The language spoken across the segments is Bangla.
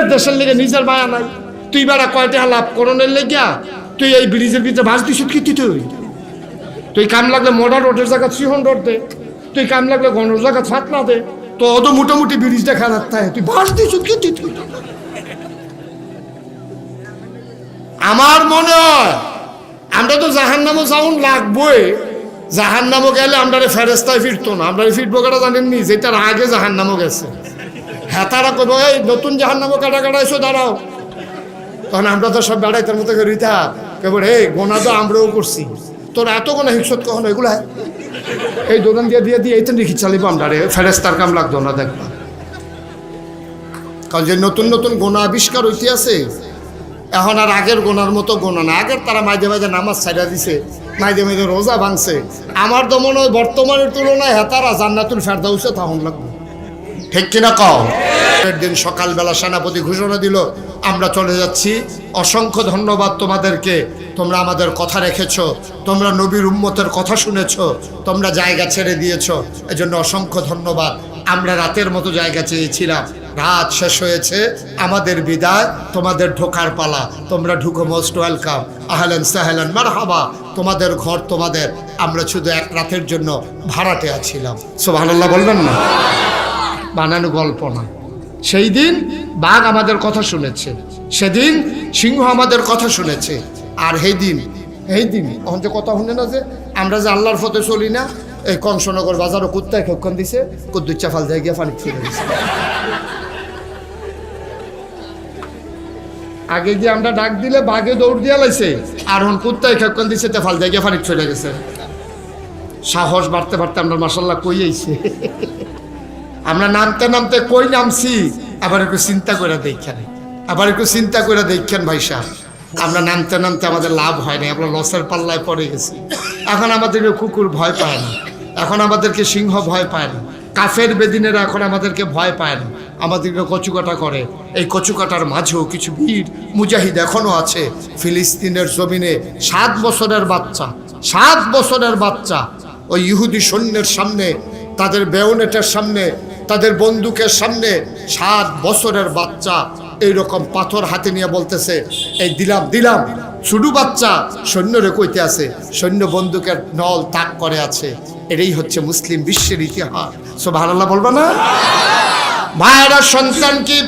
নিজের দেশের লেগে নিজের মায়া নাই। তুই বেড়া কয়টা লাভ করণের লেগিয়া? তুই এই ব্রিজের ভিতরে বাস দিস কি তুই? তুই কাম লাগলে মডার রোডের জায়গা থ্রি হান্ড্রেড দে। তুই কাম লাগলে গণর জায়গা ছাট না দে। তো অত মোটামুটি ব্রিজ দেখা যাচ্ছে তুই বাস দিস কি তুই? আমার মনে হয় আমরা তো জাহান নামও যাউন লাগবোই। জাহান নামও গেলে আমরা ফেরেস্তায় ফিরতো না। আমরা ফিরবো কাটা জানেননি? যেটার আগে জাহান নামও গেছে। হ্যাঁ কইব, এই, নতুন জাহান নামও কাটা কাটা এসো দাঁড়াও। তখন আমরা তো সব বেড়াইতার মতো করি তা কেবল এই গোনা তো আমরাও করছি। তোর এত গোনা হিংসত কখনো এগুলা? এই দোকান দিয়ে দিয়ে দিয়ে এইটা লিখি চালিব আমরা রে। ফেরেস্তার কাম লাগতো না দেখবা কারণ যে নতুন নতুন গোনা আবিষ্কার হইতে আছে, এখন আর আগের গোনার মতো গোনা না। আগের তারা মাঝে মাঝে নামাজ ছাইড়া দিছে মাঝে মাঝে রোজা ভাঙছে। আমার তো মনে হয় বর্তমানের তুলনায় হেতারা জান্নাতুল ফেরদাউসে তখন লাগবে। ঠিক কিনা কও? দিন সকালবেলা সেনাপতি ঘোষণা দিল, আমরা চলে যাচ্ছি। অসংখ্য ধন্যবাদ তোমাদেরকে। তোমরা আমাদের কথা রেখেছ। তোমরা নবীর উম্মতের কথা শুনেছ। তোমরা জায়গা ছেড়ে দিয়েছ। এজন্য অসংখ্য ধন্যবাদ। আমরা রাতের মতো জায়গা চেয়েছিলাম। রাত শেষ হয়েছে। আমাদের বিদায়। তোমাদের ঢোকার পালা। তোমরা ঢুকো মোস্ট ওয়েলকাম। আহলেন সাহেলেন মারহাবা। তোমাদের ঘর তোমাদের। আমরা শুধু এক রাতের জন্য ভাড়াটে আছিলাম। সোভানাল্লাহ বলবেন না? বানানো গল্প না। সেই দিন বাঘ আমাদের কথা শুনেছে। সেদিন সিংহ আমাদের কথা শুনেছে। আর সেই দিন এই দিন যে কথা শুনে না যে, আমরা যে আল্লাহর ফতে চলি না, এই কংসনগর বাজারও কুত্তায় ক্ষক্ষণ দিছে, কুদ্দুর চাফাল দিয়ে গিয়ে পানি ফেলে দিছে। আগে গিয়ে আমরা ডাক দিলে বাঘে দৌড় দিয়া লাইছে, আর হন কুত্তায় ক্ষক্ষণ দিছে, তেফাল দিয়ে গিয়ে পানি চলে গেছে। সাহস বাড়তে বাড়তে আমরা মাসাল্লাহ কই আইছে আমরা নামতে নামতে কই নামছি? আবার একটু চিন্তা করে দেখেন। আবার একটু চিন্তা করে দেখেন ভাই সাহেব। আমরা নামতে নামতে আমাদের লাভ হয় না আমরা লসের পাল্লায় পড়ে গেছি। এখন আমাদেরকে কুকুর ভয় পায় না। এখন আমাদেরকে সিংহ ভয় পায় না। কাফের বেদিনেরা এখন আমাদেরকে ভয় পায় না। আমাদেরকে কচুকাটা করে। এই কচুকাটার মাঝেও কিছু বীর, মুজাহিদ এখনও আছে। ফিলিস্তিনের জমিনে সাত বছরের বাচ্চা, সাত বছরের বাচ্চা। ওই ইহুদি সৈন্যের সামনে, তাদের বেউনেটের সামনে তাদের বন্দুকের সামনে সাত বছরের বাচ্চা এই রকম পাথর হাতে নিয়ে বলতেছে, এই দিলাম দিলাম। ছোটু বাচ্চা, সৈন্যরে কইতে আছে, সৈন্য বন্দুকের নল তাক করে আছে। এটাই হচ্ছে মুসলিম বিশ্বের ইতিহাস। সো ভালো বলব না? ভাইয়েরা সন্তানকে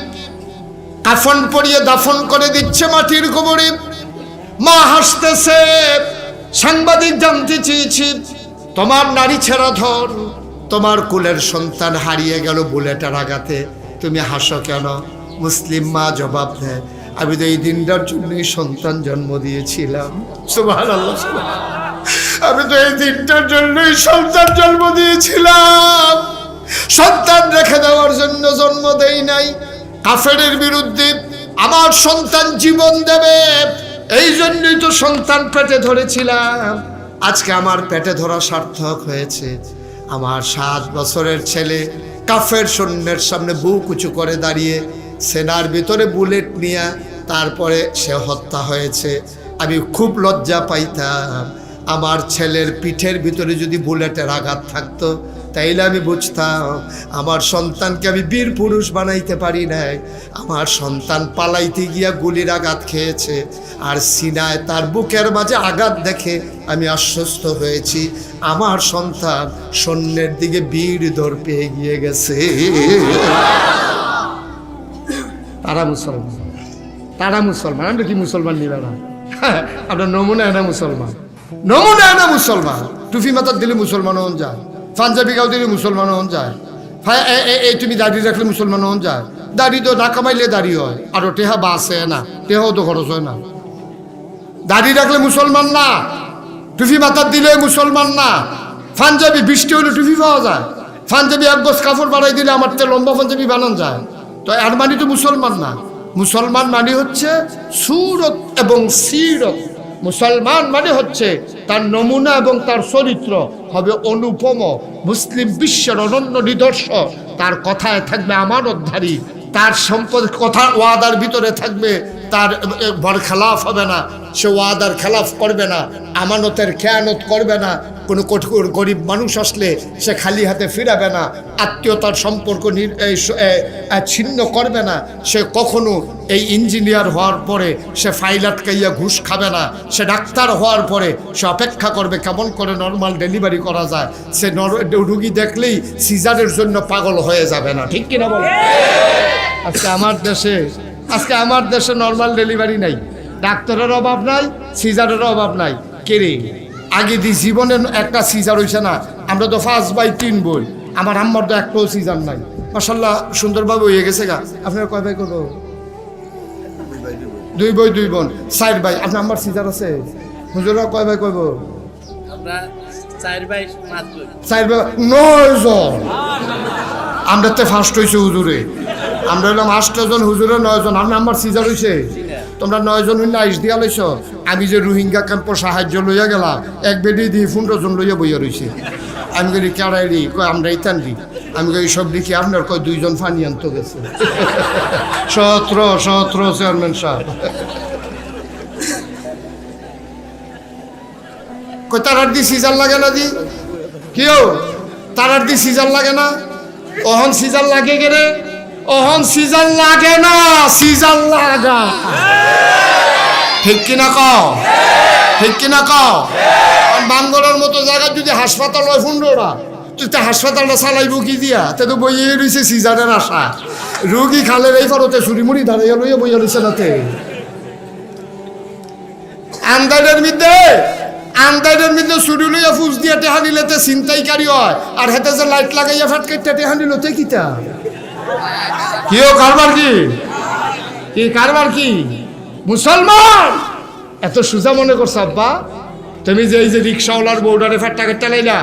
কাফন পরিয়ে দাফন করে দিচ্ছে মাটির গোবরে মা হাসতেছে, সাংবাদিক জানতে চেয়েছি, তোমার নারী ছেড়া ধর তোমার কুলের সন্তান হারিয়ে গেল বুলেটের আঘাতে। তুমি হাসো কেন? মুসলিম মা জবাব দেয়, আমি তো এই দিনটার জন্যই সন্তান জন্ম দিয়েছিলাম। আমি তো এই দিনটার জন্যই সন্তান জন্ম দিয়েছিলাম। সন্তান রেখে দেওয়ার জন্য জন্ম দেই নাই। কাফেরের বিরুদ্ধে আমার সন্তান জীবন দেবে। এই জন্যই তো সন্তান পেটে ধরেছিলাম। আজকে আমার পেটে ধরা সার্থক হয়েছে। আমার সাত বছরের ছেলে কাফের সৈন্যের সামনে বুক উঁচু করে দাঁড়িয়ে সেনার ভিতরে বুলেট নিয়ে তারপরে সে হত্যা হয়েছে। আমি খুব লজ্জা পাইতাম। আমার ছেলের পিঠের ভিতরে যদি বুলেটের আঘাত থাকতো তাইলে আমি বুঝতাম, আমার সন্তানকে আমি বীর পুরুষ বানাইতে পারি নাই। আমার সন্তান পালাইতে গিয়া গুলির আঘাত খেয়েছে, আর সিনায় তার বুকের মাঝে আঘাত দেখে আমি আশ্বস্ত হয়েছি। আমার সন্তান সৈন্যের দিকে বীর দৌড় পেয়ে গিয়ে গেছে। তারা মুসলমান তারা মুসলমান। আমরা কি মুসলমান নিলাম আমরা নমুনা এনা মুসলমান। নমুনা না মুসলমান। টুফি মাথার দিলে মুসলমান হন যায়। পাঞ্জাবি গাও দিলে মুসলমান হন যায়। এই তুমি দাড়ি রাখলে মুসলমান হন যায়। দাড়ি তো না কামাইলে দাড়ি হয়, আর টেহা বাসে না, টেহাও তো খরচ হয় না। দাড়ি রাখলে মুসলমান না টুফি মাথার দিলে মুসলমান না। পাঞ্জাবি বৃষ্টি হলে টুফি পাওয়া যায়। পাঞ্জাবি এক গোছ কাপড় বাড়াই দিলে আমার তো লম্বা পাঞ্জাবি বানান যায়। তো এর মানে তো মুসলমান না। মুসলমান মানে হচ্ছে সুরত এবং সিরত। মুসলমান মানে হচ্ছে তার নমুনা এবং তার চরিত্র হবে অনুপম, মুসলিম বিশ্বের অনন্য নিদর্শন। তার কথায় থাকবে আমানতধারী তার সম্পদ কথা ওয়াদার ভিতরে থাকবে তার বর খেলাফ হবে না সে ওয়াদার খেলাফ করবে না আমানতের খেয়ানত করবে না কোনো কঠোর গরিব মানুষ আসলে সে খালি হাতে ফিরাবে না আত্মীয়তার সম্পর্ক ছিন্ন করবে না সে কখনো এই ইঞ্জিনিয়ার হওয়ার পরে সে ফাইল আটকাইয়া ঘুষ খাবে না সে ডাক্তার হওয়ার পরে সে অপেক্ষা করবে কেমন করে নর্মাল ডেলিভারি করা যায় সে রুগী দেখলেই সিজারের জন্য পাগল হয়ে যাবে না ঠিক কিনা বলো? আজকে আমার দেশে আজকে আমার দেশে নর্মাল ডেলিভারি নাই। ডাক্তারের অভাব নাই সিজারের অভাব নাই। কেরে আগে দি জীবনে একটা সিজার হইছে না আমরা তো ফার্স্ট বাই তিন বই আমার আম্মার তো একটাও সিজার নাই। মাসাল্লাহ সুন্দরভাবে হয়ে গেছে গা। আপনার কয় ভাই করব দুই বই দুই বোন। সাইড ভাই। আপনার আম্মার সিজার আছে? হুজুরা কয় ভাই কইব চার ভাই নয় জন। আমরা তো ফার্স্ট হয়েছে হুজুরে। আমরা হলাম আষ্টজন হুজুরে নয় জন আপনার আম্মার সিজার হয়েছে তোমরা নয় জন হইলে আইস দিয়া লইছ। আমি যে রোহিঙ্গা ক্যাম্পর সাহায্য লইয়া গেলাম, এক বেডি দিয়ে পনেরো জন লইয়া বইয়া রইছে। আমি কই কেড়াই রি? কয়, আমরা ইতান রি। আমি কই, সব দেখি আপনার? কয়, দুইজন ফানি আনতে গেছে। সতেরো সতেরো চেয়ারম্যান সাহেব। কই তারার দি সিজার লাগে না দি? কিও? তারার দি সিজার লাগে না? অহন সিজার লাগে গেরে অহন সিজার লাগে না সিজার লাগা। ঠিক কিনা ক ঠিক কিনা ক বাঙ্গলের মতো জায়গায় যদি হাসপাতাল হয় ফুন্ডোরা তুই তো হাসপাতালটা চালাইব কি দিয়া? তে তো বইয়ে রয়েছে সিজারের আশা। রুগী খালের এই পারতে চুরিমুড়ি দাঁড়িয়ে লইয়া বইয়া রয়েছে নাতে আন্দাজের মধ্যে আন্দাজের মধ্যে চুরি লইয়া ফুস দিয়া টেহা নিলেতে ছিনতাইকারী হয়। আর হেতে যে লাইট লাগাইয়া ফাটকাইতে টেহা নিলতে কিতা? কিও কারবার কি? কি কারবার কি? মুসলমান! এত সুজা মনে করছ, আব্বা? তুমি যে এই যে রিক্সাওয়ালার বউডারে ফাট্টা কাটতে লাইলা,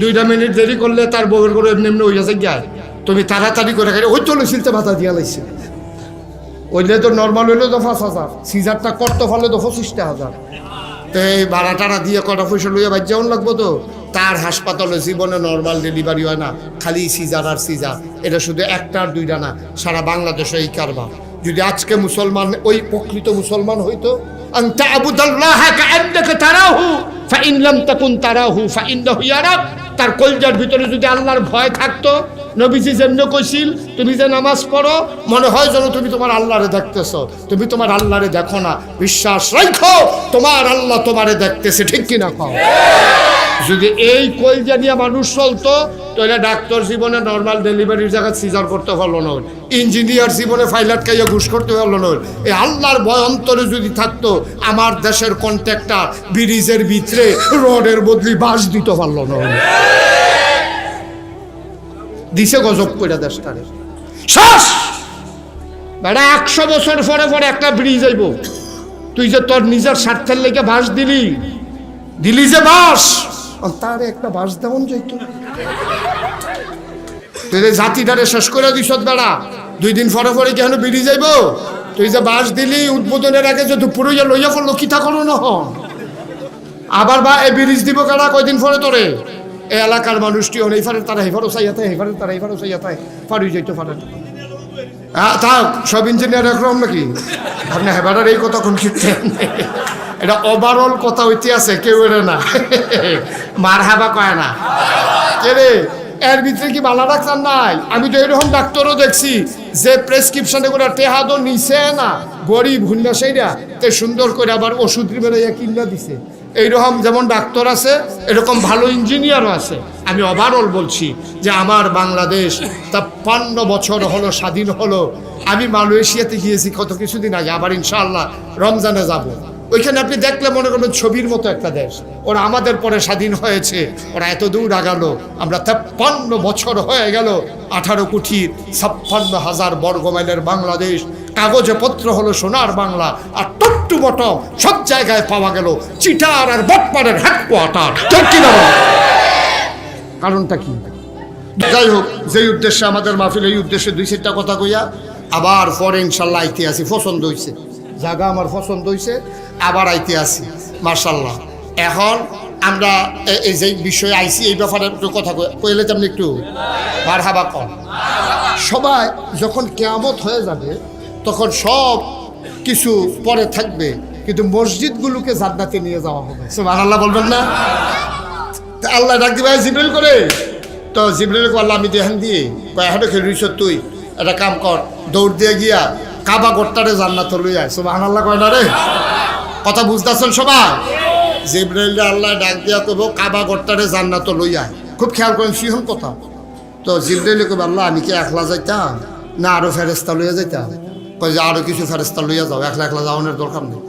দুইটা মিনিট দেরি করলে তার বউয়ের করে এমনি এমনি হইয়া যায় তুমি তাড়াতাড়ি করে খাই ওই চলে শিলতে ভাতা দিয়া লাইছে। ওইলে তো নর্মাল হইলে তো পাঁচ হাজার, সিজারটা করতে পারলে তো পঁচিশটা হাজার। তো এই ভাড়া টাড়া দিয়ে কটা পয়সা লইয়া বাদ যেমন লাগবো তো? তার হাসপাতালে জীবনে নর্মাল ডেলিভারি হয় না, খালি সিজার আর সিজার। এটা শুধু একটা আর দুইটা না, সারা বাংলাদেশে এই কারবার। যদি আজকে মুসলমান, ওই প্রকৃত মুসলমান হইতো তার কলজার ভিতরে যদি আল্লাহর ভয় থাকতো, নবীজি যেমনি কইছিল তুমি যে নামাজ পড়ো, মনে হয় যেন তুমি তোমার আল্লাহরে দেখতেছো। তুমি তোমার আল্লাহরে দেখো না। বিশ্বাস রাখো তোমার আল্লাহ তোমারে দেখতেছে, ঠিক কিনা কও? যদি এই কলজা নিয়ে মানুষ চলতো, তাহলে ডাক্তার জীবনে নর্মাল ডেলিভারির জায়গায় সিজার করতে পারল না ইঞ্জিনিয়ার জীবনে ফাইলাট খাইয়া ঘুষ করতে পারল না এই আল্লাহর ভয় অন্তরে যদি থাকতো, আমার দেশের কন্ট্রাক্টর ব্রিজের ভিতরে, রডের বদলি বাস দিতে পারল না দিছে গজব কইরা দেশটারে। শ্বাস বেড়া একশো বছর পরে পরে একটা ব্রিজ আইব। তুই যে তোর নিজের স্বার্থের লেগে বাস দিলি দিলি যে বাস তার একটা বাস দেওয়ান যাইত। তুই জাতিটারে শেষ করে দিস বেড়া, দুই দিন পরে পরে কেন বেরিয়ে যাইব? তুই যে বাস দিলি, উদ্বোধনের আগে যে দুপুরে যে লইয়া পড়ল, কি থাকল না আবার বা এই ব্রিজ দিব কেনা কয়দিন পরে তোরে? এই এলাকার মানুষটি হন এইফারে তারা হেফারও চাইয়াতে হেফারে তারা হেফারও চাইয়াতে ফাড়ি যাইতো ফারে হ্যাঁ সব ইঞ্জিনিয়ার একরকম নাকি? আপনি হেবারের এই কথা কোন ক্ষেত্রে এটা ওভারঅল কথা হইতে আছে কেউ এর না। মার হাবা কয় না। কে রে? এর ভিতরে কি বালা ডাক্তার নাই? আমি তো এরকম ডাক্তারও দেখছি, যে প্রেসক্রিপশনে করে টেহাদো নিছে না। গরিব হুন্না সেইরা, তে সুন্দর করে আবার ওষুধ বেড়াইয়া কিনা দিছে। এইরকম যেমন ডাক্তার আছে, এরকম ভালো ইঞ্জিনিয়ারও আছে। আমি ওভারঅল বলছি যে আমার বাংলাদেশ তাপ্পান্ন বছর হলো, স্বাধীন হলো। আমি মালয়েশিয়াতে গিয়েছি কত কিছুদিন আগে, আবার ইনশাআল্লাহ রমজানে যাব। ওইখানে আপনি দেখলে মনে করবেন ছবির মতো একটা দেশ। ওরা আমাদের পরে স্বাধীন হয়েছে। ওরা এত দূর আগালো। আমরা তেপ্পান্ন বছর হয়ে গেল, আঠারো কোটির ছাপ্পান্ন হাজার বর্গ মাইলের বাংলাদেশ কাগজে পত্র হলো সোনার বাংলা, আর টট্টু বটম সব জায়গায় পাওয়া গেল চিটার আর বটপাড়ের হেডকোয়ার্টার ঠিক কারণটা কি? যাই হোক, যেই উদ্দেশ্যে আমাদের মাহফিল, এই উদ্দেশ্যে দুই চারটা কথা কইয়া, আবার পরে ইনশাল্লাহ আইতে আসি পছন্দ হইছে। জায়গা আমার পছন্দ হইছে, আবার আইতে আসি মার্শাল্লাহ এখন আমরা এই যে বিষয়ে আইসি এই ব্যাপারে একটু কথা কই- কইলে তেমনি একটু বার হাবা কম। সবাই যখন কেয়ামত হয়ে যাবে তখন সব কিছু পরে থাকবে, কিন্তু মসজিদগুলোকে জান্নাতে নিয়ে যাওয়া হবে। সুবহানাল্লাহ বলবেন না? আল্লাহ ডাক দিবে জিব্রেল করে। তো জিব্রেল আল্লাহ, আমি দেহান দিয়ে কয়, হেঁটে খেলিস তুই একটা কাম কর, দৌড় দিয়ে গিয়া কাবা গোট্টারে জান্নাত লই আয়। সুবহানাল্লাহ কয় না রে? কথা বুঝতেছেন সবাই? জিব্রাইল আল্লাহ ডাক দিয়া কব কাবা গট্টারে জান্নাত লই আয়। খুব খেয়াল করেন সিহন কথা। তো জিব্রাইলে কব আল্লাহ, আমি কি একলা যাইতাম না আরও ফেরেস্তা লইয়া যাইতাম? কয় যে আরও কিছু ফেরেস্তা লইয়া যাও, একলা একলা যাওয়ানোর দরকার নেই।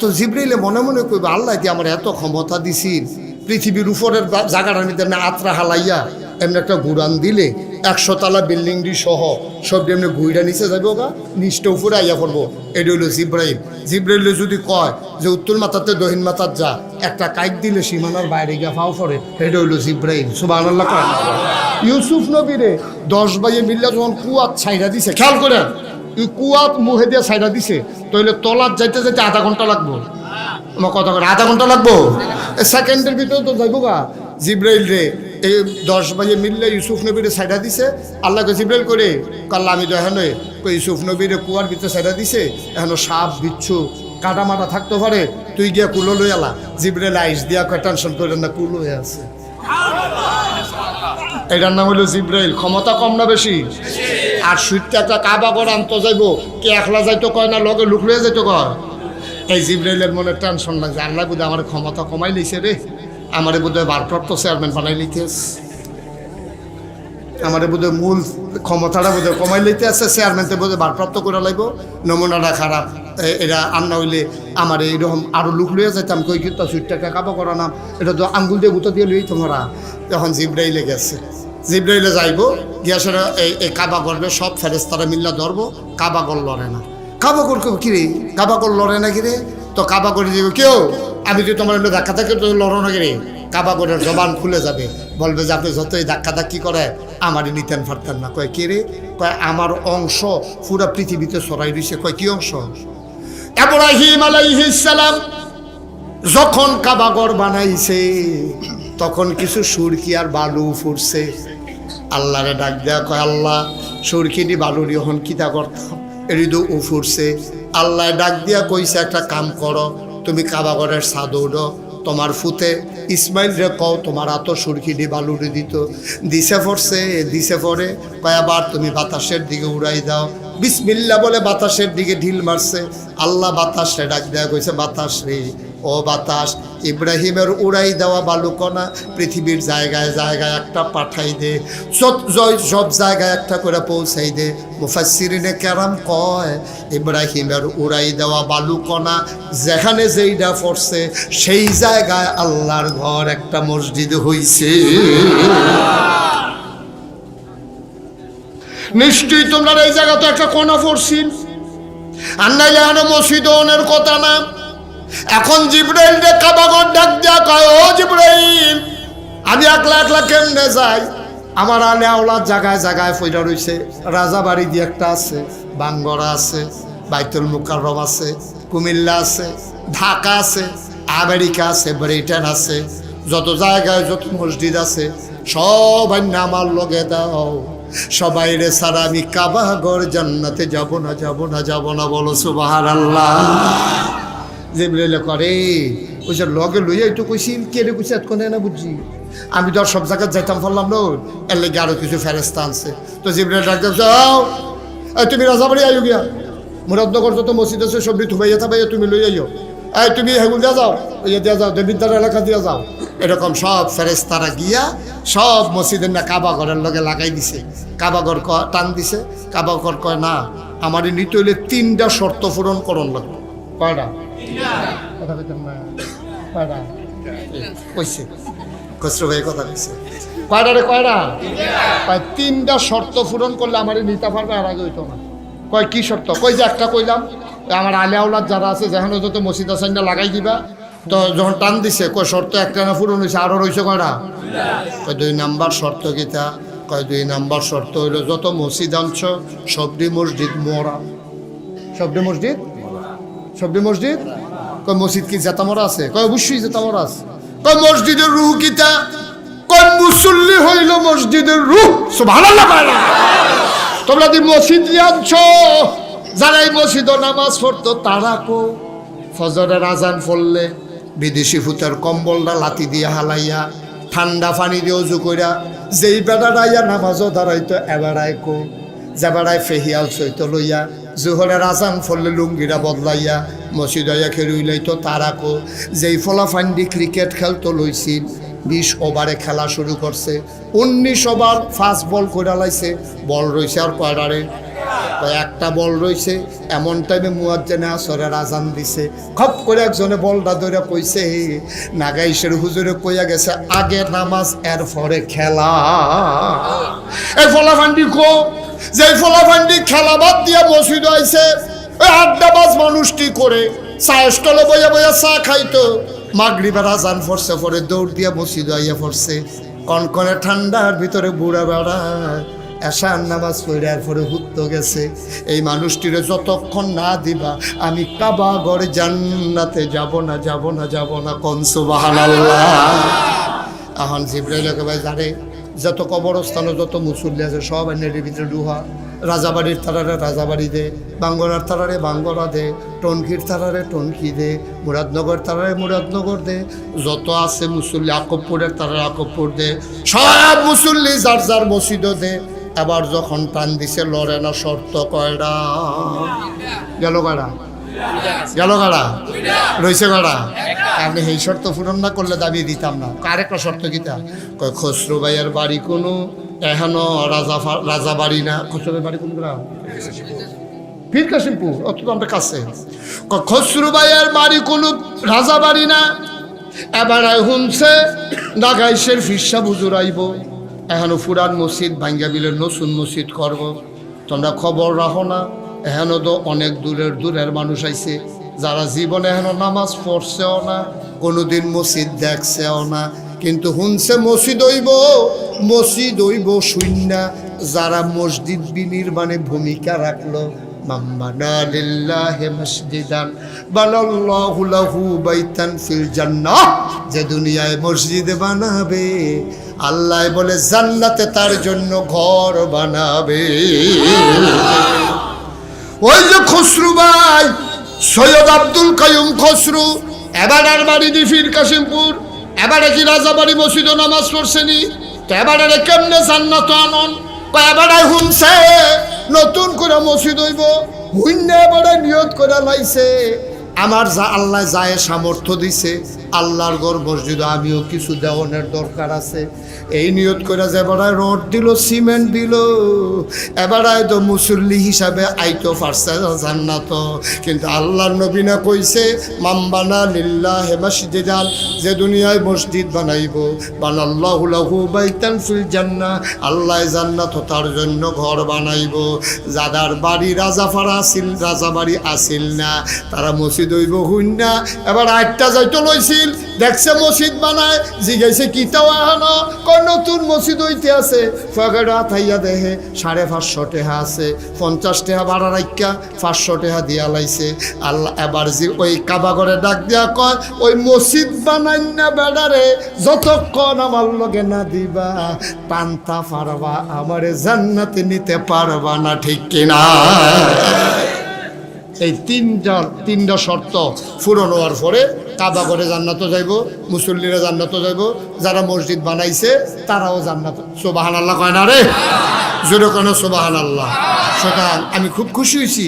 তো জিব্রাইলে মনে মনে কইবে, আল্লাহ, কি আমার এত ক্ষমতা দিছিল পৃথিবীর উপরের জায়গাটার মধ্যে না আত্রা হালাইয়া এমনি একটা গুড়ান দিলে, একশো তালা বিল্ডিং সহ সব এমনি ঘুইরা নিচে যাব গা, নিচটা উপরে আইয়া পড়ব। এটা হইল জিব্রাইল। জিব্রাইলে যদি কয় যে উত্তর মাথাতে দহিন মাথার যা, একটা কাইক দিলে সীমানার বাইরে গিয়া ফাও পড়ে এটা হইল জিব্রাইল। সুবাহ ইউসুফ নবীরে দশ বাইয়ে মিল্লা যখন কুয়াত ছাইরা দিছে, খেয়াল করে এই কুয়াত মুহে দিয়ে ছাইরা দিছে তাহলে তলার যাইতে যাইতে আধা ঘণ্টা লাগবো। আমার কথা করে আধা ঘণ্টা লাগবো? সেকেন্ডের ভিতরে তো যাইবো গা। জিব্রাইল রে এই দশ বাজে মিললে ইউসুফ নবীরে সাইডা দিছে। আল্লাহকে জিব্রাইল করে কাল্লা আমি তো এখন ইউসুফ নবীরে কুয়ার ভিতরে সাইডা দিছে এখন সাপ বিচ্ছু কাটা মাটা থাকতে পারে তুই গিয়া কুলো লই আলা। জিব্রাইল আইস দিয়া কয় টেনশন করে না কুলো হয়ে আছে। এটার নাম হলো জিব্রাইল। ক্ষমতা কম না বেশি? আর সুইটটা একটা কাবা করে আনতে যাইবো। কে একলা যাইতো কয় না, লগে লুক লইয়া যাইতো কয়। এই জিব্রাইলের মনে টেনশন লাগছে, আল্লাহ বুধ আমার ক্ষমতা কমাই লইছে রে। আমারে বোধহয় ভারপ্রাপ্ত চেয়ারম্যান বানাই লইতেস আমারে বোধহয় মূল ক্ষমতাটা বোধহয় কমাই লইতে আছে চেয়ারম্যানতে বোধহয় ভারপ্রাপ্ত করে লাগব। নমুনাটা খারাপ। এরা আন্না হইলে আমার এইরকম আরও লুক লইয়া যাইতাম, কই কিন্তু সুইটটাকে কাবা করা নাম এটা তো আঙ্গুল দিয়ে গুঁতো দিয়ে লই তোমরা তখন জিব্রাইলে গেছে। জিব্রাইলে যাইব, গিয়া সেটা এই কাবা করবে, সব ফেরেস্তারা মিল্লা ধরবো, কাবা গল লড়ে না। কাবা কর কিরে কাবা কর লড়ে না কিরে তো কাবা করে দিব কেউ? আমি যদি তোমার এমনি ধাক্কা থাকে, তো লড়ো না কিরে কাবা করে জবান খুলে যাবে। বলবে যে আপনি যতই ধাক্কা ধাক্কি করে আমারই নিতেন ফারতেন না। কয়, কে রে? কয়, আমার অংশ পুরা পৃথিবীতে সরাই দিছে। কয়, কি অংশ? এব্রাহিম আলাইহিস সালাম যখন কাবাগর বানাইছে, তখন কিছু সুরকি আর বালু ফুটছে আল্লাহরে ডাক দেয়া কয়, আল্লাহ সুরকিনি বালুর যখন কিতা করতাম এরিদু উ ফুটছে আল্লাহ ডাক দিয়া কইছে, একটা কাম করো, তুমি কাবাগরের সাদ উঠো তোমার ফুতে ইসমাইল রে কও, তোমার আত সুরকিনি বালুরে দিত। দিছে পড়ছে দিছে পড়ে কয়াবার তুমি বাতাসের দিকে উড়াই দাও। বিসমিল্লা বলে বাতাসের দিকে ঢিল মারছে, আল্লাহ বাতাস ডাক দেয়া কইছে, বাতাস রে। ও বাতাস, ইব্রাহিমের উড়াই দেওয়া বালুকণা পৃথিবীর জায়গায় জায়গায় একটা পাঠাই দে, সব জয় সব জায়গায় একটা করে পৌঁছাই দে। মুফাসিরিনে কেরাম কয়, ইব্রাহিমের উড়াই দেওয়া বালুকণা যেখানে যেইটা পড়ছে, সেই জায়গায় আল্লাহর ঘর একটা মসজিদ হইছে। নিশ্চয়ই তোমরা এই জায়গা তো একটা কোনা পড়ছিল আর নাইলে মসজিদ ওনের কথা না। এখন জিব্রাইল রে কাবাগর ডাক দিয়া কয়, ও জিব্রাইল, আমি একলা একলা কেমনে যাই? আমার আলে আওলার জায়গায় জায়গায় ফইরা রইছে। রাজাবাড়ি দিয়ে একটা আছে বাঙ্গরা আছে, বাইতুল মুকাররম আছে, কুমিল্লা আছে, ঢাকা আছে, আমেরিকা আছে, ব্রিটেন আছে, যত জায়গায় যত মসজিদ আছে সবাই নামার লগে দাও। সবাই রে সারা, আমি কাবাগর জান্নাতে যাব না যাব না যাব না, বলো সুবাহার আল্লাহ জিবরাইলে করে ওই যে লগে লইয়া একটু কইছি কে রে কইছি এতক্ষণ না বুঝছি আমি তো সব জায়গায় যাইতাম পারলাম না এর লেগে আরও কিছু ফেরেস্তা আনছে। তো জিবরাইল ডাক যাও তুমি রাজাবাড়ি আইও গিয়া। মুরাদনগর যত মসজিদ আছে সব থুবাইয়া থাবাইয়া তুমি লই আইও। এই তুমি হেগুল দিয়া যাও ইয়ে দিয়া যাও, দেবিদ্যার এলাকা দিয়া যাও। এরকম সব ফেরেস্তারা গিয়া সব মসজিদের না কাবা ঘরের লগে লাগাই দিছে। কাবা ঘর ক- টান দিছে। কাবা ঘর কয়, না আমার নিতে হইলে তিনটা শর্ত পূরণ করণ লাগবে। কয়টা? কথা কইতাম না কয়টা কইছে। খসরু ভাই কথা কইছে। কয়টা রে কয়টা কয় তিনটা শর্ত পূরণ করলে আমার নিতে পারবে আর আগে হইতো না। কয় কি শর্ত? কই যে একটা কইলাম আমার আলে আউলাদ যারা আছে যেখানে যত মসজিদ আসাইনটা লাগাই দিবা তো যখন টান দিছে কয় শর্ত একটা না পূরণ হয়েছে আরও রয়েছে কয়টা? কয় দুই নাম্বার শর্ত কিতা? কয় দুই নাম্বার শর্ত হইল যত মসজিদ আনছ সবটি মসজিদ মোরা। সবটি মসজিদ? সবটি মসজিদ? কয় মসজিদ কি জেতামরা আছে? কয় অবশ্যই জেতামরা আছে। কয় মসজিদের রুহ কিতা? কয় মুসল্লি হইল মসজিদের রুহ। সুবহানাল্লাহ। তোমরা যদি মসজিদ আনছ, যারা এই মসজিদ নামাজ পড়তো, তারা কো ফজরের আজান পড়লে বিদেশি ফুতের কম্বলটা লাতি দিয়ে হালাইয়া, ঠান্ডা পানি দিয়ে উজু কইরা, যেই বেড়াইয়া নামাজও দাঁড়াইতো, এবারায় কো, যেবারায় ফেহিয়াল সইত লইয়া জোহরের আজান ফললে লুঙ্গিরা বদলাইয়া মসজিদ আইয়া খেলুই লইতো তারা কো যেই ফলাফান্ডি ক্রিকেট খেলতো লইছিল বিশ ওভারে খেলা শুরু করছে। উনিশ ওভার ফাস্ট বল করে লাইছে, বল রয়েছে আর কয়ডারে একটা বল রয়েছে এমন টাইমে মুয়াজ্জেনে আসরের আজান দিছে। খপ করে একজনে বলটা ধরে কইছে নাগাইশের হুজুরে কইয়া গেছে, আগে নামাজ এর পরে খেলা। এই ফলাফান্ডি কো? যে ফলাফান্ডি খেলা বাদ দিয়া মসজিদ আইছে ওই আড্ডাবাজ মানুষটি করে? চা বইয়া বইয়া চা খাইতো। মাগরিবের আজান ফরছে পরে দৌড় দিয়া মসজিদ আইয়া পড়ছে কনকনে ঠান্ডার ভিতরে বুড়া বেড়ায় এশার নামাজ পড়ার পরে হুত্ত গেছে। এই মানুষটিরে যতক্ষণ না দিবা, আমি কাবা গড়ে জান্নাতে যাব না যাব না যাব না কনসু বাহান এখন জিব্রাইল একেবারে জানে যত কবরস্থানে, যত মুসল্লি আছে, সব এনের ভিতরে ডুহা রাজাবাড়ির তারারে রাজাবাড়ি দে বাঙ্গরার তারারে বাঙ্গরা দে, টনকির তারারে টনকি দে, মুরাদনগর তারারে মুরাদনগর দে, যত আছে মুসল্লি আকবপুরের তারারে আকবপুর দে, সব মুসল্লি যার যার মসজিদ দে। এবার যখন টান দিছে, লড়ে না শর্ত কয়ডা? গেল কয়ডা? গেল কারা? রয়েছে কারা? আপনি এই শর্ত পূরণ না করলে দাবি দিতাম না। আরেকটা শর্ত কিতা? কয়, খসরু ভাইয়ের বাড়ি কোনো এখনও রাজা রাজা বাড়ি না। খসরু বাড়ি কোন গ্রাম? পীর কাশিমপুর অত তো আমরা কাছে। খসরু ভাইয়ের বাড়ি কোনো রাজা বাড়ি না। এবার শুনছে নাগাইশের ফিরসা বুজুর আইব এখনও ফুরান মসজিদ, ভাঙ্গা বিলের নতুন মসজিদ করব। তোমরা খবর রাখো না। এখনও তো অনেক দূরের দূরের মানুষ আইছে, যারা জীবনে এখনও নামাজ পড়ছেও না, কোনোদিন মসজিদ দেখছেও না, কিন্তু শুনছে মসজিদ হইব মসজিদ হইব শূন্য, যারা মসজিদ বিনির্মাণে ভূমিকা রাখল যে দুনিয়ায় মসজিদ বানাবে, আল্লাহ বলে জান্নাতে তার জন্য ঘর বানাবে। ওই যে খসরু ভাই, সৈয়দ আব্দুল কাইম খসরু এবারের বাড়ি দি ফির কাশিমপুর, এবারে কি রাজাবাড়ি মসজিদ নামাজ পড়ছেনি? তো এবারে কেমনে জান্নাত আনন? এবারে হুনছে, নতুন করে মসজিদ হইব। হুইন্য এবারে নিয়ত করে লাইছে। আমার যা আল্লাহ যায় সামর্থ্য দিছে। আল্লাহর গড় মসজিদ, আমিও কিছু দেওয়ানের দরকার আছে। এই নিয়ত করে যে এবারায় রড দিল, সিমেন্ট দিল এবারায় তো মুসল্লি হিসাবে আইতো পারছে জান্নাত। কিন্তু আল্লাহর নবীনা কইছে মাম্বানা লিল্লাহ হে মসজিদান যে দুনিয়ায় মসজিদ বানাইব। বানাল্লাহু লাহু বাইতান ফিল জান্নাহ, আল্লাহ জান্নাত তার জন্য ঘর বানাইব। যাদার বাড়ি রাজাফারা আসিল, রাজা বাড়ি আসিল না। তারা মসজিদ হইব হুইন না। এবার আটটা যাইতো লইছিল দেখছে মসজিদ বানায় জিগাইছে কিতাও এখনও? কই নতুন মসজিদ হইতে আছে। ফগড়া থাইয়া দেহে সাড়ে পাঁচশো টেহা আছে। পঞ্চাশ টেহা ভাড়া রাখা পাঁচশো টেহা দিয়া লাইছে। আল্লাহ এবার যে ওই কাবাগরে ডাক দিয়া কয়, ওই মসজিদ বানাই না বেড়ারে, যতক্ষণ আমার লগে না দিবা, পান্তা পারবা আমারে জান্নাতে নিতে পারবা না, ঠিক কিনা এই তিনটা তিনটা শর্ত পূরণ হওয়ার পরে কাবা করে জান্নাত যাইব, মুসল্লিরা জান্নাত যাইব, যারা মসজিদ বানাইছে, তারাও জান্নাত। সোবাহান আল্লাহ কয় না রে? জোরে কেন সোবাহান আল্লাহ সুতরাং আমি খুব খুশি হয়েছি।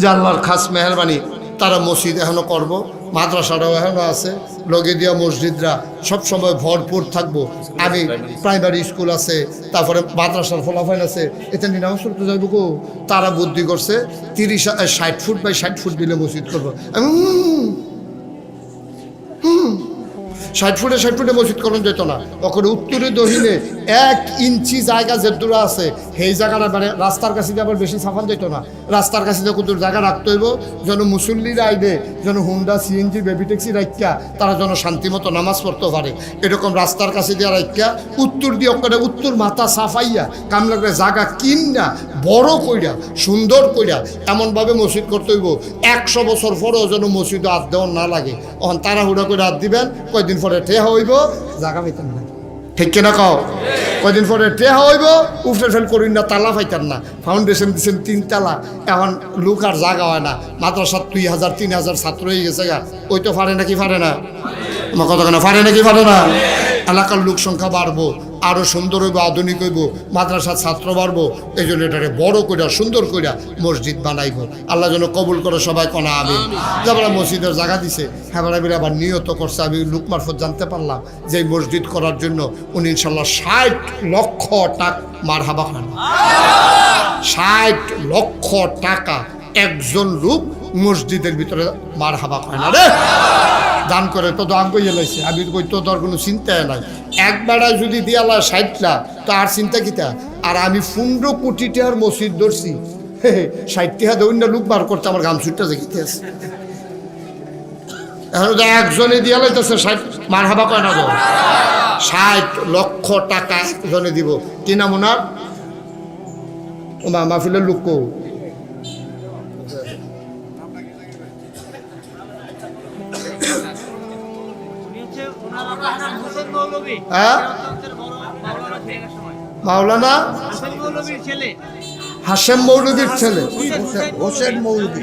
যে আল্লাহর খাস মেহরবানি তারা মসজিদ এখনও করব, মাদ্রাসাটাও এখনও আছে লগে দিয়া মসজিদরা সব সময় ভরপুর থাকব। আমি প্রাইমারি স্কুল আছে, তারপরে মাদ্রাসার ফলাফল আছে এতে নিনামস করতে যাইব গো তারা বুদ্ধি করছে, তিরিশ, ষাট ফুট বাই ষাট ফুট দিলে মসজিদ করব। ষাট ফুটে ষাট ফুটে মসজিদ করুন যেত না। ওখানে উত্তরে দহিনে এক ইঞ্চি জায়গা যে দূরে আছে, সেই জায়গাটা মানে রাস্তার কাছে দিয়ে আবার বেশি সাফান যেত না। রাস্তার কাছে দিয়ে কুতুর জায়গা রাখতে হইব, যেন মুসল্লিরা আইবে যেন হুন্ডা, সিএনজি, বেবি ট্যাক্সি রাখিয়া তারা যেন শান্তিমতো নামাজ পড়তে পারে। এরকম রাস্তার কাছে দিয়ে রাখিয়া উত্তর দিয়ে ওখানে উত্তর মাথা সাফাইয়া কামলা করে কিন কিনা বড় কইরা, সুন্দর কইরা এমনভাবে মসজিদ করতে হইব। একশো বছর পরেও যেন মসজিদে হাত দেওয়ার না লাগে। তখন তারা হুড়া করে হাত দিবেন, কয়দিন পরে ঠেয়া হইব। জায়গা পেতেন না। ঠিক কিনা কও? কয়দিন পরে টেহা হইব, উফরে ফেল করি না, তালা পাইতাম না। ফাউন্ডেশন দিচ্ছেন তিন তালা। এখন লুক আর জাগা হয় না। মাদ্রাসার দুই হাজার, তিন হাজার ছাত্র হয়ে গেছে গা। ওই তো পারে নাকি পারে না? আমার কথা কেন পারে নাকি পারে না? এলাকার লোক সংখ্যা বাড়বো। আরও সুন্দর হইব আধুনিক হইব মাদ্রাসার ছাত্র বাড়বো এই জন্য এটাকে বড় কইরা সুন্দর কইরা মসজিদ বানাইব। আল্লাহ যেন কবুল করে সবাই কনা আমি যাবার মসজিদের জায়গা দিছে হ্যাঁ বিরে আবার নিয়ত করছে আমি লোক মারফত জানতে পারলাম যে মসজিদ করার জন্য উনি ইনশাল্লাহ ষাট লক্ষ টাকা মার হাবা খান। ষাট লক্ষ টাকা একজন লোক মসজিদের ভিতরে মার হাবা খায় না রে। দান করে, তো দান কইয়ে লাইছে। আমি কই তো তোর কোনো চিন্তাই নাই। একবারায় যদি দিয়ালা ষাটটা, তো আর চিন্তা কিতা? আর আমি পনেরো কোটি টাকার মসজিদ ধরছি। ষাট টাকা দৈন্য লোক বার করতে আমার গাম ছুটটা দেখিতে আছে। এখন একজনে দিয়া লাইতেছে ষাট, মার হাবা কয় না ষাট লক্ষ টাকা একজনে দিব। কি নাম ওনার? মাহফিলের লোক হ্যাঁ? মাওলানা? হাসেম মৌলবীর ছেলে। হোসেন মৌলবী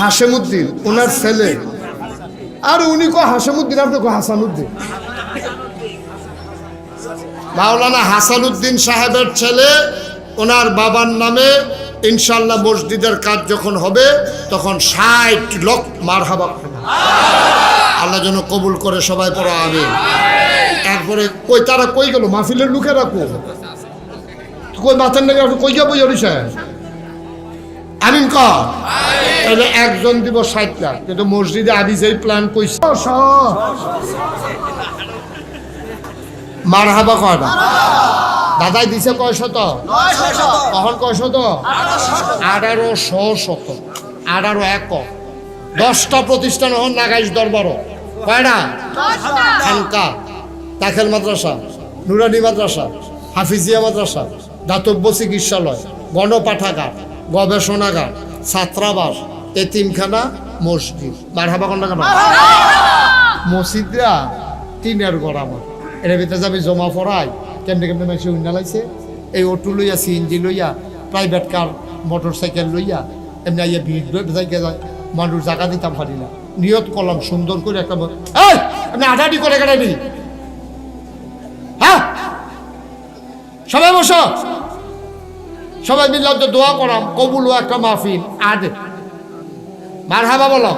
হাসেম উদ্দিন ওনার ছেলে। আর উনি কো হাসেম উদ্দিন আপনি কো হাসান উদ্দিন মাওলানা হাসান উদ্দিন সাহেবের ছেলে, ওনার বাবার নামে ইনশাল্লাহ মসজিদের কাজ যখন হবে, তখন ষাট লক্ষ মার হাবা আল্লাহ যেন কবুল করে সবাই পড়া আমি এরপরে কই তারা কই গেল? মাহফিলের লোকেরা কো? কই মাথার নাকি আপনি কই যাব জড়িস আমিন ক? তাহলে একজন দিব ষাট লাখ কিন্তু মসজিদে আদি যেই প্ল্যান কইছে। মার হাবা কয় না দাদাই দিছে কয় শত কখন কয় শত আঠারো শ শত আঠারো এক। দশটা প্রতিষ্ঠান হন নাগাইশ দরবারও। কয়টা? খানকা দাখেল মাদ্রাসা নুরানি মাদ্রাসা হাফিজিয়া মাদ্রাসা দাতব্য চিকিৎসালয় গণপাঠাগার গবেষণাগার ছাত্রাবাস এতিমখানা মসজিদ। মার হাবা কন্যা কেন মসজিদরা টিনের গড় আমার। এর ভিতরে যাবে জমা পড়াই কেমনে কেমনে মানুষ উন্না লাইছে? এই অটো লইয়া সিএনজি লইয়া প্রাইভেট কার মোটর সাইকেল লইয়া এমনি আইয়া ভিড় জায়গা যায় মানুষ জায়গা দিতাম পারি না। নিয়ত করলাম, সুন্দর করে একটা এই, আপনি আঠাটি করে কেটে হ্যাঁ? সবাই বসো। সবাই মিলে তো দোয়া করাম, কবুল ও একটা মাহফিল। আজ মার হাবা বলো।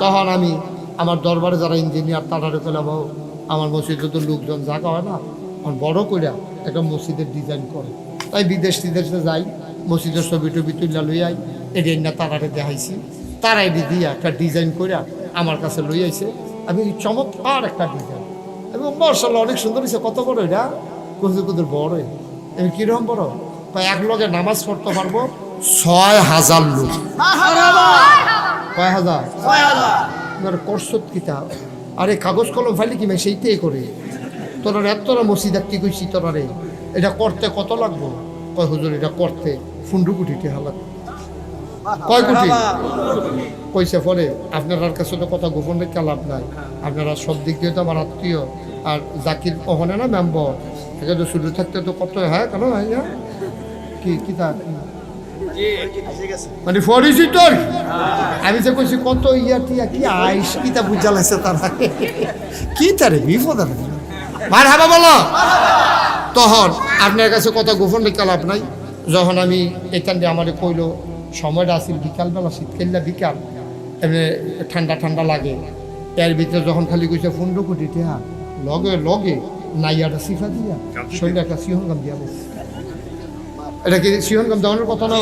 তখন আমি আমার দরবারে যারা ইঞ্জিনিয়ার তারা পেলাম আমার মসজিদে তো লোকজন জায়গা হয় না। আমার বড় কইরা একটা মসজিদের ডিজাইন করে। তাই বিদেশ টিদেশে যাই, মসজিদের ছবি টবি তুলিয়া লই আই এটি না তারারে দেখাইছি। তারা এটি দিয়া একটা ডিজাইন কইরা আমার কাছে লই আইছে। আমি চমৎকার একটা ডিজাইন এবং মার্শাল্লাহ অনেক সুন্দর হয়েছে কত বড় এটা? কুদুর কুদুর বড়। আমি কীরকম বড়? তাই এক লগে নামাজ পড়তে পারব ছয় হাজার লোক। কয় হাজার? করসত কিতাব আরে কাগজ কলম ফাইলে কি সেইটাই করে? তোরা এতটা মসজিদ কি কইছি তোরা রে এটা করতে কত লাগবো? কয় হুজুর এটা করতে ফুন্ডু কোটি টাকা লাগবে। কয় কোটি? কইছে ফলে আপনার কাছে তো কথা গোপন রেখে লাভ নাই। আপনারা সব দিক দিয়ে তো আমার আত্মীয়। আর জাকির কখনে না মেম্বর। একে তো শুরু থাকতে তো কত হ্যাঁ কেন হ্যাঁ? কি কি তা মানে পরিচিত? কি। আমি যে কইছি কত ইয়া টিয়া কি আইস কি তা বুঝা লাগছে তারা? কি তারে বিপদ মার হাবা বলো। তখন আপনার কাছে কত গোপন রেখে লাভ নাই। যখন আমি এখান দিয়ে আমার কইলো সময়টা আসিল বিকালবেলা শীতকালটা বিকাল। এমনি ঠান্ডা ঠান্ডা লাগে। এর ভিতরে যখন খালি কইছে পনেরো কোটি টিয়া লগে লগে নাইয়াটা সিফা দিয়া শরীরে একটা সিংহগাম দিয়া বলছে এটা কি সিহন গাম দেওয়ানোর কথা না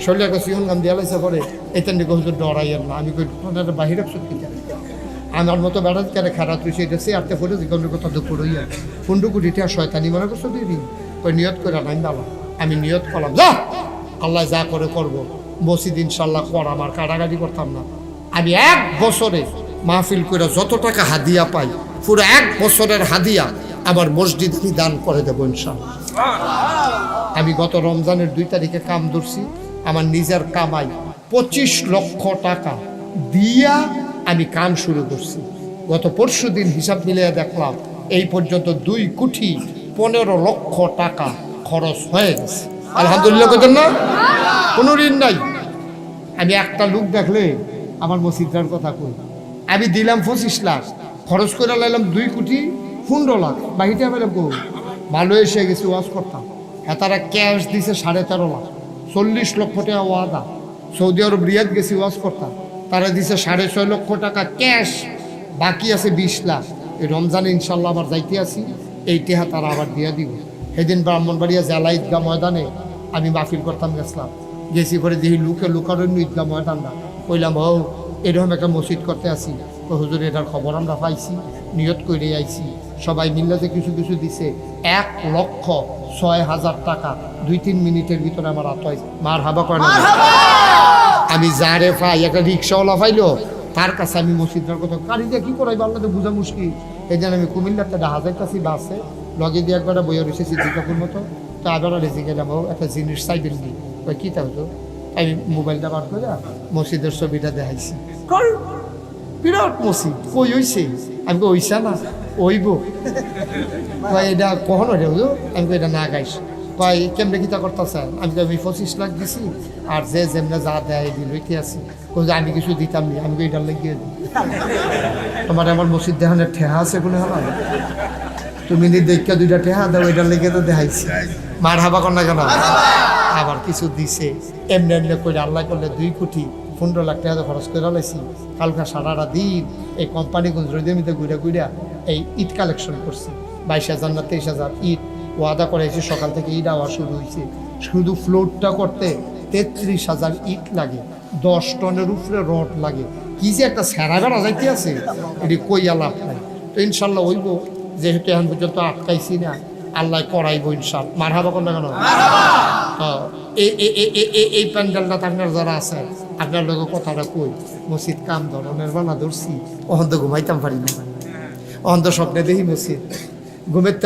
শরীরে একটা সিহন গাম দেওয়া লাগছে পরে দিকে হুজুর ডরাইয়ের না। আমি কই তোদের বাহিরে সত্যি কেন আমার মতো বেড়া কেন খারাপ তুই সেটা সে আটতে পড়ে দিকে কথা দুঃখ রইয়া ফুন্ডু কুটিটা শয়তানি মনে করছ কই নিয়ত করে নাই বাবা আমি নিয়ত করলাম যা! আল্লাহ যা করে করব। মসজিদ ইনশাল্লাহ কর, আমার কাটাকাটি করতাম না। আমি এক বছরে মাহফিল করে যত টাকা হাদিয়া পাই, পুরো এক বছরের হাদিয়া আমার মসজিদ আমি দান করে দেবো ইনশাল্লাহ আমি গত রমজানের দুই তারিখে কাম ধরছি, আমার নিজের কামাই পঁচিশ লক্ষ টাকা দিয়া আমি কাম শুরু করছি। গত পরশু দিন হিসাব মিলিয়ে দেখলাম, এই পর্যন্ত দুই কোটি পনেরো লক্ষ টাকা খরচ হয়ে গেছে। আলহামদুলিল্লাহ কইতেন না? কোনো ঋণ নাই। আমি একটা লোক দেখলে আমার মসজিদটার কথা কই। আমি দিলাম পঁচিশ লাখ, খরচ করে লাইলাম দুই কোটি পনেরো লাখ। বাহিতে পেলাম কো ভালো এসে গেছে, ওয়াজ করতাম। হ্যাঁ তারা ক্যাশ দিছে সাড়ে তেরো লাখ। চল্লিশ লক্ষ টাকা ওয়াদা। সৌদি আরব, রিয়াদ গেছি, ওয়াজ করতাম। তারা দিছে সাড়ে ছয় লক্ষ টাকা ক্যাশ, বাকি আছে বিশ লাখ। এই রমজানে ইনশাল্লাহ আবার যাইতে আছি এই টেহা তারা আবার দিয়ে দিব। সেদিন ব্রাহ্মণবাড়িয়া জেলা ঈদগা ময়দানে আমি মাহফিল করতাম গেছিলাম। গেছি পরে দেখি লুকে লুকারণ্য ঈদগা ময়দানটা কইলাম হো এরকম একটা মসজিদ করতে আসি। তো হুজুর এটার খবর আমরা পাইছি নিয়ত করে আইছি। সবাই মিল্লা যে কিছু কিছু দিছে এক লক্ষ ছয় হাজার টাকা। দুই তিন মিনিটের ভিতরে আমার আতয় মার হাবা করে আমি যারে পাই একটা রিক্সাওয়ালা পাইলো তার কাছে আমি মসজিদটার কথা গাড়ি দিয়ে কি করাই আল্লাহ তো বোঝা মুশকিল। এই জন্য আমি কুমিল্লাতে হাজার কাছে বাসে লগে দিয়ে একবার বইয়ে রয়েছে সিদ্দিকাপুর মতো তো আবার রেজে গেলাম ও একটা জিনিস চাইবেন কি ওই কী তা হতো আমি মোবাইলটা বার করে মসজিদের ছবিটা দেখাইছি। বিরাট মসজিদ, কই হইছে? আমি হইছে না ওইব কয়, এটা কখন ওটা হলো আমি এটা না গাইস। কয়, কেমনে কিতা করতেছে? আমি আমি পঁচিশ লাখ দিছি, আর যে যেমনে যা দেয় দিল কি আছে। আমি কিছু দিতাম নি, আমি এটা লাগিয়ে দিই। তোমার আমার মসজিদ দেখানোর ঠেহা আছে কোনো হলো তুমি নি দেখা দুইটা ঠেহা দাও এটা লেগে তো দেখাইছি। মার হাবা কর না কেন? আবার কিছু দিছে। এমনি এমনি করে আল্লাহ করলে দুই কোটি পনেরো লাখ টাকা খরচ করে লাইছি। কালকা সারাটা দিন এই কোম্পানি গুজরামিতে ঘুরে ঘুরে এই ঈদ কালেকশন করছি। বাইশ হাজার না তেইশ হাজার ঈদ ওয়াদা করেছি সকাল থেকে ঈদ আওয়া শুরু হয়েছে শুধু ফ্লোরটা করতে তেত্রিশ হাজার ইট লাগে। দশ টনের উপরে রড লাগে। কি যে একটা স্যারা বেড়া যাইতে আছে, এটি কইয়া লাভ নাই। তো ইনশাল্লাহ হইব, যেহেতু এখন পর্যন্ত আটকাইছি না। আল্লাহ করাইব ইনশাল মার হাবা করলে কেন? এই প্যান্ডেলটা আপনার যারা আছে, আপনার লোক কথাটা কই? মসজিদ কাম ধরনের বানা ধরছি। অহন্ত ঘুমাইতাম পারি না। অহন্ত স্বপ্নে দেখি মসজিদ। ঘুমের